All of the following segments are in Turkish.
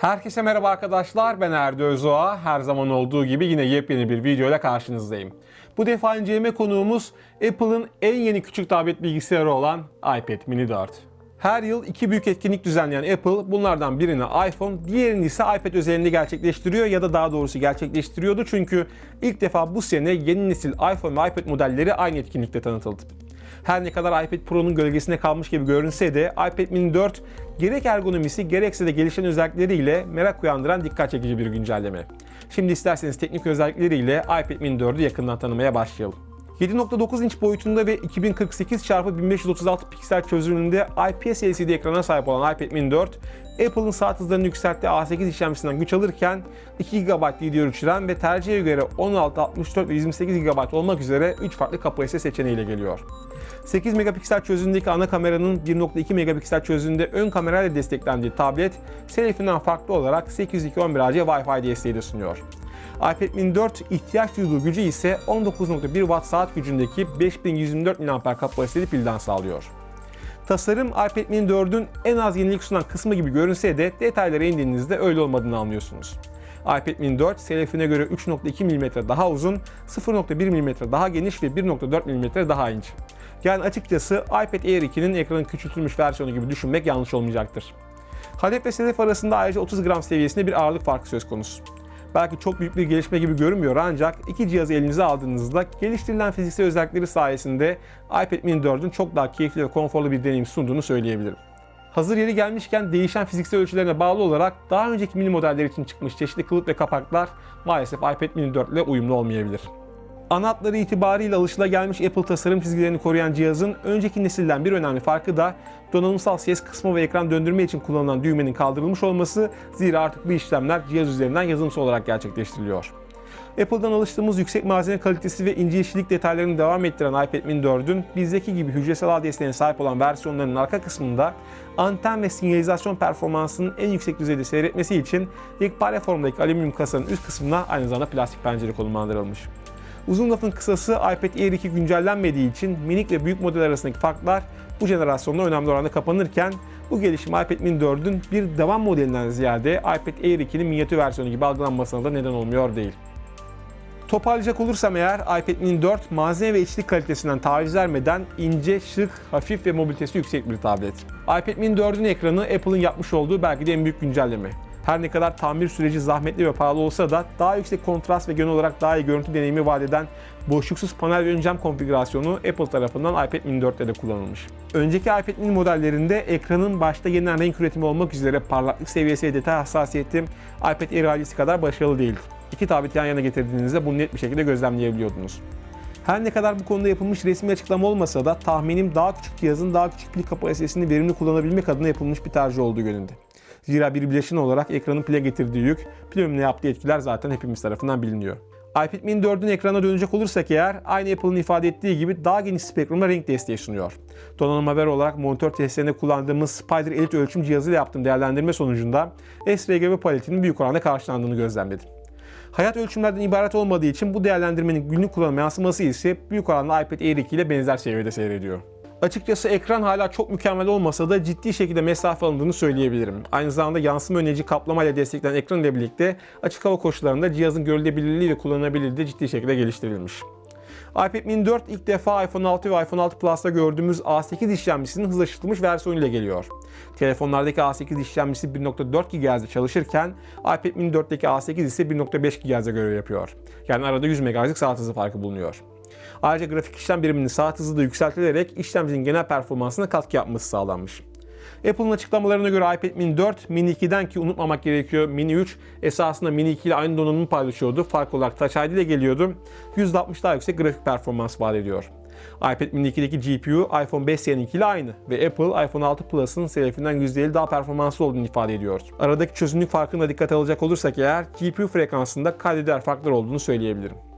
Herkese merhaba arkadaşlar. Ben Erdi Özoğa. Her zaman olduğu gibi yine yepyeni bir video ile karşınızdayım. Bu defa inceleme konuğumuz Apple'ın en yeni küçük tablet bilgisayarı olan iPad mini 4. Her yıl iki büyük etkinlik düzenleyen Apple bunlardan birini iPhone, diğerini ise iPad özelinde gerçekleştiriyor ya da daha doğrusu gerçekleştiriyordu çünkü ilk defa bu sene yeni nesil iPhone ve iPad modelleri aynı etkinlikte tanıtıldı. Her ne kadar iPad Pro'nun gölgesine kalmış gibi görünse de iPad mini 4 gerek ergonomisi gerekse de gelişen özellikleriyle merak uyandıran dikkat çekici bir güncelleme. Şimdi isterseniz teknik özellikleriyle iPad mini 4'ü yakından tanımaya başlayalım. 7.9 inç boyutunda ve 2048 x 1536 piksel çözünürlüğünde IPS LCD ekrana sahip olan iPad mini 4, Apple'ın saat hızlarını yükselttiği A8 işlemcisinden güç alırken 2 GB DDR3 RAM ve tercihe göre 16, 64 ve 128 GB olmak üzere 3 farklı kapasite seçeneğiyle geliyor. 8 megapiksel çözünürlüğündeki ana kameranın 1.2 megapiksel çözünürlüğünde ön kamerayla desteklendiği tablet, selfinden farklı olarak 802.11ac Wi-Fi desteği de sunuyor. iPad mini 4 ihtiyaç duyduğu gücü ise 19.1 Watt saat gücündeki 5124 mAh kapasiteli pilden sağlıyor. Tasarım iPad mini 4'ün en az yenilik sunan kısmı gibi görünse de detaylara indiğinizde öyle olmadığını anlıyorsunuz. iPad mini 4 selefine göre 3.2 mm daha uzun, 0.1 mm daha geniş ve 1.4 mm daha ince. Yani açıkçası iPad Air 2'nin ekranın küçültülmüş versiyonu gibi düşünmek yanlış olmayacaktır. Halep ve sedef arasında ayrıca 30 gram seviyesinde bir ağırlık farkı söz konusu. Belki çok büyük bir gelişme gibi görünmüyor ancak iki cihazı elinize aldığınızda geliştirilen fiziksel özellikleri sayesinde iPad mini 4'ün çok daha keyifli ve konforlu bir deneyim sunduğunu söyleyebilirim. Hazır yeri gelmişken değişen fiziksel ölçülerine bağlı olarak daha önceki mini modeller için çıkmış çeşitli kılıf ve kapaklar maalesef iPad mini 4 ile uyumlu olmayabilir. Ana hatları itibariyle alışılagelmiş Apple tasarım çizgilerini koruyan cihazın önceki nesilden bir önemli farkı da donanımsal ses kısmı ve ekran döndürme için kullanılan düğmenin kaldırılmış olması zira artık bu işlemler cihaz üzerinden yazılımsal olarak gerçekleştiriliyor. Apple'dan alıştığımız yüksek malzeme kalitesi ve ince işçilik detaylarını devam ettiren iPad mini 4'ün bizdeki gibi hücresel ağ desteğine sahip olan versiyonlarının arka kısmında anten ve sinyalizasyon performansının en yüksek düzeyde seyretmesi için yekpare formdaki alüminyum kasanın üst kısmına aynı zamanda plastik pencere konumlandırılmış. Uzun lafın kısası iPad Air 2 güncellenmediği için minik ve büyük model arasındaki farklar bu jenerasyonda önemli oranda kapanırken bu gelişim iPad mini 4'ün bir devam modelinden ziyade iPad Air 2'nin minyatür versiyonu gibi algılanmasına da neden olmuyor değil. Toparlayacak olursam eğer iPad mini 4 malzeme ve içlik kalitesinden taviz vermeden ince, şık, hafif ve mobilitesi yüksek bir tablet. iPad mini 4'ün ekranı Apple'ın yapmış olduğu belki de en büyük güncelleme. Her ne kadar tamir süreci zahmetli ve pahalı olsa da daha yüksek kontrast ve genel olarak daha iyi görüntü deneyimi vaat eden boşluksuz panel ve ön cam konfigürasyonu Apple tarafından iPad mini 4'te de kullanılmış. Önceki iPad mini modellerinde ekranın başta yeniden renk üretimi olmak üzere parlaklık seviyesi ve detay hassasiyeti iPad Air ailesi kadar başarılı değildi. İki tableti yan yana getirdiğinizde bunu net bir şekilde gözlemleyebiliyordunuz. Her ne kadar bu konuda yapılmış resmi açıklama olmasa da tahminim daha küçük cihazın daha küçük pil kapasitesini verimli kullanabilmek adına yapılmış bir tercih olduğu yönünde. Zira bir bileşen olarak ekranın pile getirdiği yük, ömrüne yaptığı etkiler zaten hepimiz tarafından biliniyor. iPad mini 4'ün ekrana dönecek olursak eğer aynı Apple'ın ifade ettiği gibi daha geniş spektrumda renk desteği sunuyor. Donanım haber olarak monitör testlerinde kullandığımız Spider Elite ölçüm cihazıyla yaptığım değerlendirme sonucunda sRGB paletinin büyük oranda karşılandığını gözlemledim. Hayat ölçümlerden ibaret olmadığı için bu değerlendirmenin günlük kullanım yansıması ise büyük oranda iPad Air 2 ile benzer seviyede seyrediyor. Açıkçası ekran hala çok mükemmel olmasa da ciddi şekilde mesafe alındığını söyleyebilirim. Aynı zamanda yansıma önleyici kaplama ile desteklenen ekran ile birlikte açık hava koşullarında cihazın görülebilirliği ve kullanılabilirliği de ciddi şekilde geliştirilmiş. iPad mini 4 ilk defa iPhone 6 ve iPhone 6 Plus'ta gördüğümüz A8 işlemcisinin hız aşırtılmış versiyonuyla geliyor. Telefonlardaki A8 işlemcisi 1.4 GHz'de çalışırken iPad mini 4'teki A8 ise 1.5 GHz'de görev yapıyor. Yani arada 100 MHz'lik saat hızı farkı bulunuyor. Ayrıca grafik işlem biriminin saat hızı da yükseltilerek işlemcinin genel performansına katkı yapması sağlanmış. Apple'ın açıklamalarına göre iPad mini 4, mini 2'den ki unutmamak gerekiyor mini 3 esasında mini 2 ile aynı donanımı paylaşıyordu. Fark olarak Touch ID ile geliyordu. %60 daha yüksek grafik performans vaat ediyor. iPad mini 2'deki GPU iPhone 5 seninki ile aynı ve Apple iPhone 6 Plus'ın selefinden %50 daha performanslı olduğunu ifade ediyor. Aradaki çözünürlük farkına dikkat alacak olursak eğer GPU frekansında kaydeder farklar olduğunu söyleyebilirim.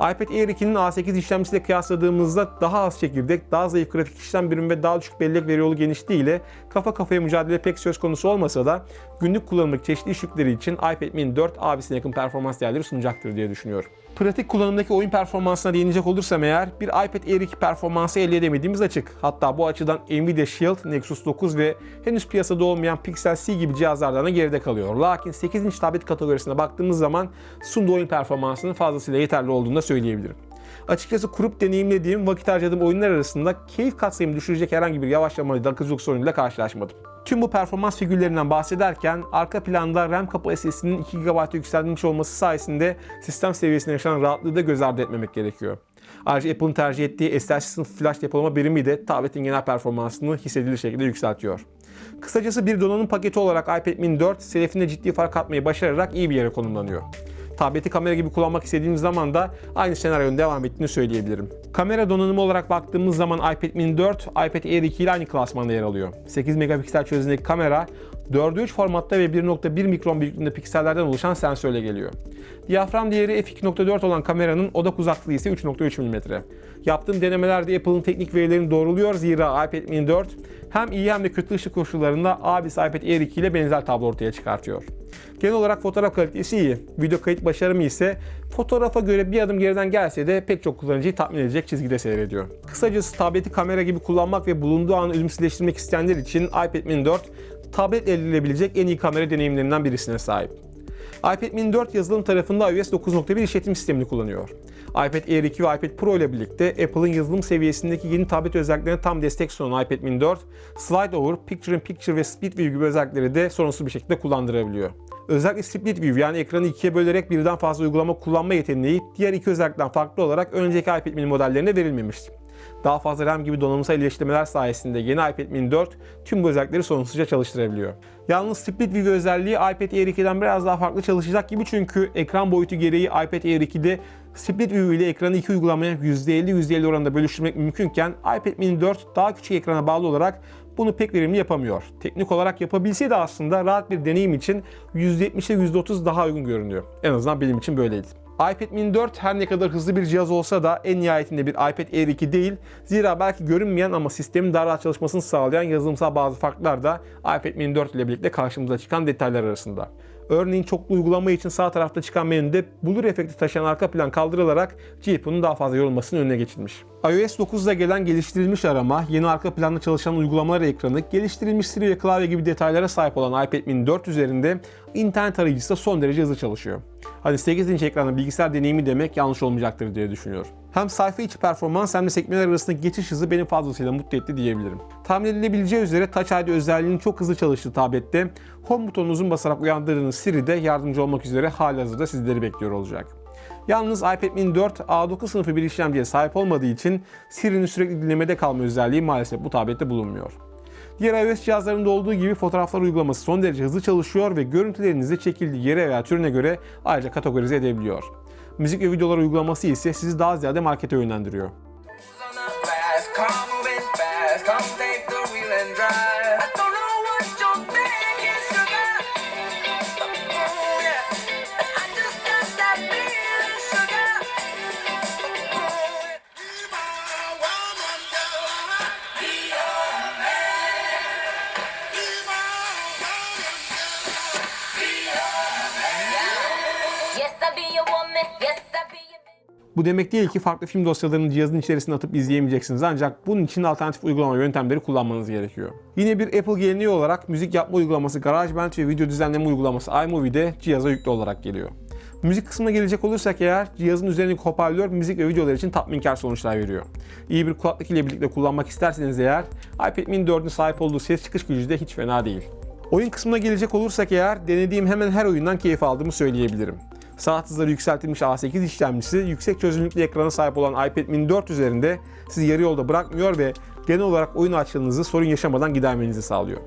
iPad Air 2'nin A8 işlemcisiyle kıyasladığımızda daha az çekirdek, daha zayıf grafik işlem birimi ve daha düşük bellek veri yolu genişliği ile kafa kafaya mücadele pek söz konusu olmasa da günlük kullanımlık çeşitli iş yükleri için iPad mini 4 abisine yakın performans değerleri sunacaktır diye düşünüyorum. Pratik kullanımdaki oyun performansına değinecek olursam eğer bir iPad Air 2 performansı elde edemediğimiz açık. Hatta bu açıdan Nvidia Shield, Nexus 9 ve henüz piyasada olmayan Pixel C gibi cihazlardan da geride kalıyor. Lakin 8 inç tablet kategorisine baktığımız zaman sunduğu oyun performansının fazlasıyla yeterli olduğunu da söyleyebilirim. Açıkçası kurup deneyimlediğim, vakit harcadığım oyunlar arasında keyif katsayımı düşürecek herhangi bir yavaşlama ya da akıcılık sorunuyla karşılaşmadım. Tüm bu performans figürlerinden bahsederken arka planda RAM kapasitesinin 2 GB yükseltilmiş olması sayesinde sistem seviyesinde yaşanan rahatlığı da göz ardı etmemek gerekiyor. Ayrıca Apple'ın tercih ettiği SSD sınıf flash depolama birimi de tabletin genel performansını hissedilir şekilde yükseltiyor. Kısacası bir donanım paketi olarak iPad mini 4 selefinde ciddi fark atmayı başararak iyi bir yere konumlanıyor. Tableti kamera gibi kullanmak istediğimiz zaman da aynı senaryonun devam ettiğini söyleyebilirim. Kamera donanımı olarak baktığımız zaman iPad mini 4, iPad Air 2 ile aynı klasmanda yer alıyor. 8 megapiksel çözünürlükteki kamera 4'e 3 formatta ve 1.1 mikron büyüklüğünde piksellerden oluşan sensörle geliyor. Diyafram değeri f2.4 olan kameranın odak uzaklığı ise 3.3 mm. Yaptığım denemelerde Apple'ın teknik verilerini doğruluyor zira iPad mini 4 hem iyi hem de kötü ışık koşullarında abisi iPad Air 2 ile benzer tablo ortaya çıkartıyor. Genel olarak fotoğraf kalitesi iyi. Video kayıt başarımı ise fotoğrafa göre bir adım geriden gelse de pek çok kullanıcıyı tatmin edecek çizgide seyrediyor. Kısacası tableti kamera gibi kullanmak ve bulunduğu anı ölümsüzleştirmek isteyenler için iPad mini 4 tablet elde edilebilecek en iyi kamera deneyimlerinden birisine sahip. iPad mini 4 yazılım tarafında iOS 9.1 işletim sistemini kullanıyor. iPad Air 2 ve iPad Pro ile birlikte Apple'ın yazılım seviyesindeki yeni tablet özelliklerine tam destek sunan iPad mini 4, Slide Over, Picture in Picture ve Split View gibi özellikleri de sorunsuz bir şekilde kullandırabiliyor. Özellikle Split View yani ekranı ikiye bölerek birden fazla uygulama kullanma yeteneği diğer iki özellikten farklı olarak önceki iPad mini modellerine verilmemişti. Daha fazla RAM gibi donanımsal iyileştirmeler sayesinde yeni iPad mini 4 tüm bu özellikleri sorunsuzca çalıştırabiliyor. Yalnız Split View özelliği iPad Air 2'den biraz daha farklı çalışacak gibi çünkü ekran boyutu gereği iPad Air 2'de Split View ile ekranı iki uygulamaya %50-%50 oranında bölüştürmek mümkünken iPad mini 4 daha küçük ekrana bağlı olarak bunu pek verimli yapamıyor. Teknik olarak yapabilseydi aslında rahat bir deneyim için %70 ile %30 daha uygun görünüyor. En azından benim için böyleydi. iPad mini 4 her ne kadar hızlı bir cihaz olsa da en nihayetinde bir iPad Air 2 değil. Zira belki görünmeyen ama sistemin daha rahat çalışmasını sağlayan yazılımsal bazı farklar da iPad mini 4 ile birlikte karşımıza çıkan detaylar arasında. Örneğin çoklu uygulama için sağ tarafta çıkan menüde blur efekti taşıyan arka plan kaldırılarak GPU'nun daha fazla yorulmasının önüne geçilmiş. iOS 9'da gelen geliştirilmiş arama, yeni arka planda çalışan uygulamalar ekranı, geliştirilmiş Siri ve klavye gibi detaylara sahip olan iPad mini 4 üzerinde internet arayıcısı son derece hızlı çalışıyor. Hani 8 inç ekranlı bilgisayar deneyimi demek yanlış olmayacaktır diye düşünüyorum. Hem sayfa içi performans hem de sekmeler arasındaki geçiş hızı beni fazlasıyla mutlu etti diyebilirim. Tahmin edilebileceği üzere Touch ID özelliğinin çok hızlı çalıştığı tablette Home butonunu uzun basarak uyandırdığınız Siri de yardımcı olmak üzere halihazırda sizleri bekliyor olacak. Yalnız iPad mini 4 A9 sınıfı bir işlemciye sahip olmadığı için Siri'nin sürekli dinlemede kalma özelliği maalesef bu tablette bulunmuyor. Diğer iOS cihazlarında olduğu gibi fotoğraflar uygulaması son derece hızlı çalışıyor ve görüntülerinizi çekildiği yere veya türüne göre ayrıca kategorize edebiliyor. Müzik ve videolar uygulaması ise sizi daha ziyade markete yönlendiriyor. Bu demek değil ki farklı film dosyalarını cihazın içerisine atıp izleyemeyeceksiniz ancak bunun için alternatif uygulama yöntemleri kullanmanız gerekiyor. Yine bir Apple geleneği olarak müzik yapma uygulaması GarageBand ve video düzenleme uygulaması iMovie'de cihaza yüklü olarak geliyor. Müzik kısmına gelecek olursak eğer cihazın üzerindeki hoparlör müzik ve videolar için tatminkar sonuçlar veriyor. İyi bir kulaklık ile birlikte kullanmak isterseniz eğer iPad mini 4'ün sahip olduğu ses çıkış gücü de hiç fena değil. Oyun kısmına gelecek olursak eğer denediğim hemen her oyundan keyif aldığımı söyleyebilirim. Saat hızları yükseltilmiş A8 işlemcisi yüksek çözünürlüklü ekrana sahip olan iPad mini 4 üzerinde sizi yarı yolda bırakmıyor ve genel olarak oyun açılığınızı sorun yaşamadan gidermenizi sağlıyor.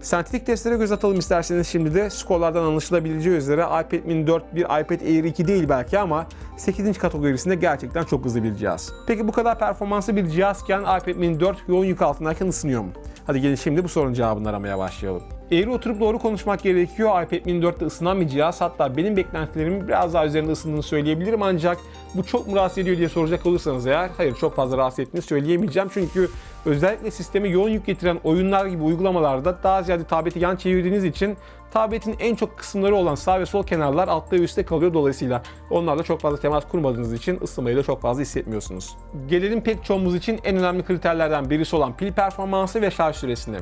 Sentetik testlere göz atalım isterseniz şimdi de skorlardan anlaşılabileceği üzere iPad mini 4 bir iPad Air 2 değil belki ama 8 inç kategorisinde gerçekten çok hızlı bir cihaz. Peki bu kadar performanslı bir cihazken iPad mini 4 yoğun yük altındayken ısınıyor mu? Hadi gelin şimdi bu sorunun cevabını aramaya başlayalım. Eğri oturup doğru konuşmak gerekiyor. iPad mini 4'te ısınan bir cihaz. Hatta benim beklentilerimin biraz daha üzerinde ısındığını söyleyebilirim ancak bu çok mu rahatsız ediyor diye soracak olursanız eğer hayır çok fazla rahatsız ettiğini söyleyemeyeceğim. Çünkü özellikle sisteme yoğun yük getiren oyunlar gibi uygulamalarda daha ziyade tableti yan çevirdiğiniz için Tabletin en çok kısımları olan sağ ve sol kenarlar altta ve üstte kalıyor dolayısıyla onlarla çok fazla temas kurmadığınız için ısınmayı da çok fazla hissetmiyorsunuz. Gelelim pek çoğumuz için en önemli kriterlerden birisi olan pil performansı ve şarj süresine.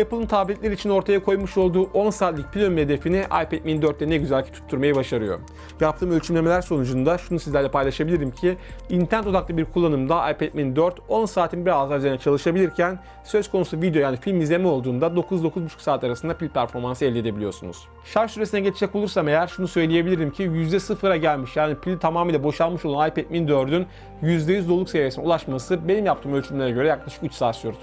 Apple'ın tabletler için ortaya koymuş olduğu 10 saatlik pil ömrü hedefini iPad mini 4'te ne güzel ki tutturmayı başarıyor. Yaptığım ölçümlemeler sonucunda şunu sizlerle paylaşabilirim ki internet odaklı bir kullanımda iPad mini 4 10 saatin biraz daha üzerine çalışabilirken söz konusu video yani film izleme olduğunda 9-9,5 saat arasında pil performansı elde edebiliyorsunuz. Şarj süresine geçecek olursam eğer şunu söyleyebilirim ki %0'a gelmiş yani pili tamamıyla boşalmış olan iPad mini 4'ün %100 doluluk seviyesine ulaşması benim yaptığım ölçümlere göre yaklaşık 3 saat sürdü.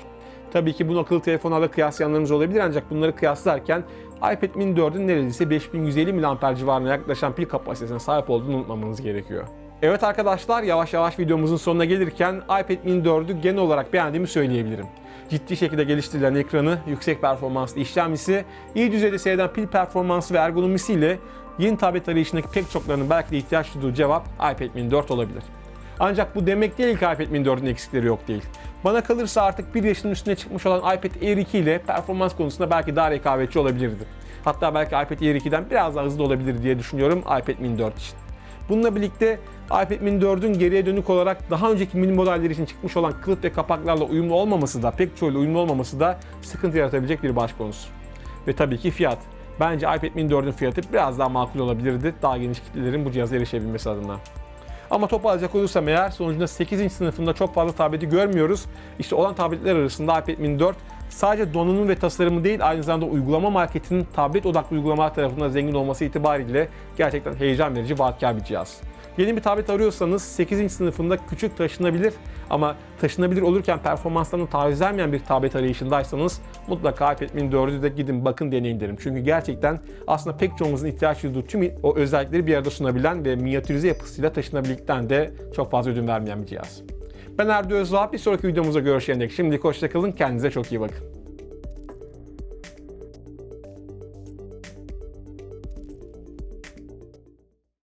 Tabii ki bunu akıllı telefonlarla kıyaslayanlarımız olabilir ancak bunları kıyaslarken iPad mini 4'ün neredeyse 5150 mAh civarına yaklaşan pil kapasitesine sahip olduğunu unutmamanız gerekiyor. Evet arkadaşlar yavaş yavaş videomuzun sonuna gelirken iPad mini 4'ü genel olarak beğendiğimi söyleyebilirim. Ciddi şekilde geliştirilen ekranı, yüksek performanslı işlemcisi, iyi düzeyde seyreden pil performansı ve ergonomisiyle yeni tablet arayışındaki pek çoklarının belki de ihtiyaç duyduğu cevap iPad mini 4 olabilir. Ancak bu demek değil ki iPad mini 4'ün eksikleri yok değil. Bana kalırsa artık bir yaşının üstüne çıkmış olan iPad Air 2 ile performans konusunda belki daha rekabetçi olabilirdi. Hatta belki iPad Air 2'den biraz daha hızlı olabilir diye düşünüyorum iPad mini 4 için. Bununla birlikte iPad mini 4'ün geriye dönük olarak daha önceki mini modeller için çıkmış olan kılıf ve kapaklarla uyumlu olmaması da, pek çoğuyla uyumlu olmaması da sıkıntı yaratabilecek bir baş konusu. Ve tabii ki fiyat. Bence iPad mini 4'ün fiyatı biraz daha makul olabilirdi daha geniş kitlelerin bu cihaza erişebilmesi adına. Ama toparlayacak olursam eğer sonucunda 8. sınıfında çok fazla tableti görmüyoruz. İşte olan tabletler arasında iPad mini 4 sadece donanım ve tasarımı değil aynı zamanda uygulama marketinin tablet odaklı uygulamalar tarafından zengin olması itibariyle gerçekten heyecan verici vaatkar bir cihaz. Yeni bir tablet arıyorsanız 8. sınıfında küçük taşınabilir ama taşınabilir olurken performanslarına taviz vermeyen bir tablet arayışındaysanız mutlaka iPad mini 4'ü de gidin bakın deneyin derim. Çünkü gerçekten aslında pek çoğumuzun ihtiyaç duyduğu tüm o özellikleri bir arada sunabilen ve minyatürize yapısıyla taşınabilirlikten de çok fazla ödün vermeyen bir cihaz. Ben Erdo Özdoğan. Bir sonraki videomuzda görüşene dek şimdilik hoşçakalın. Kendinize çok iyi bakın.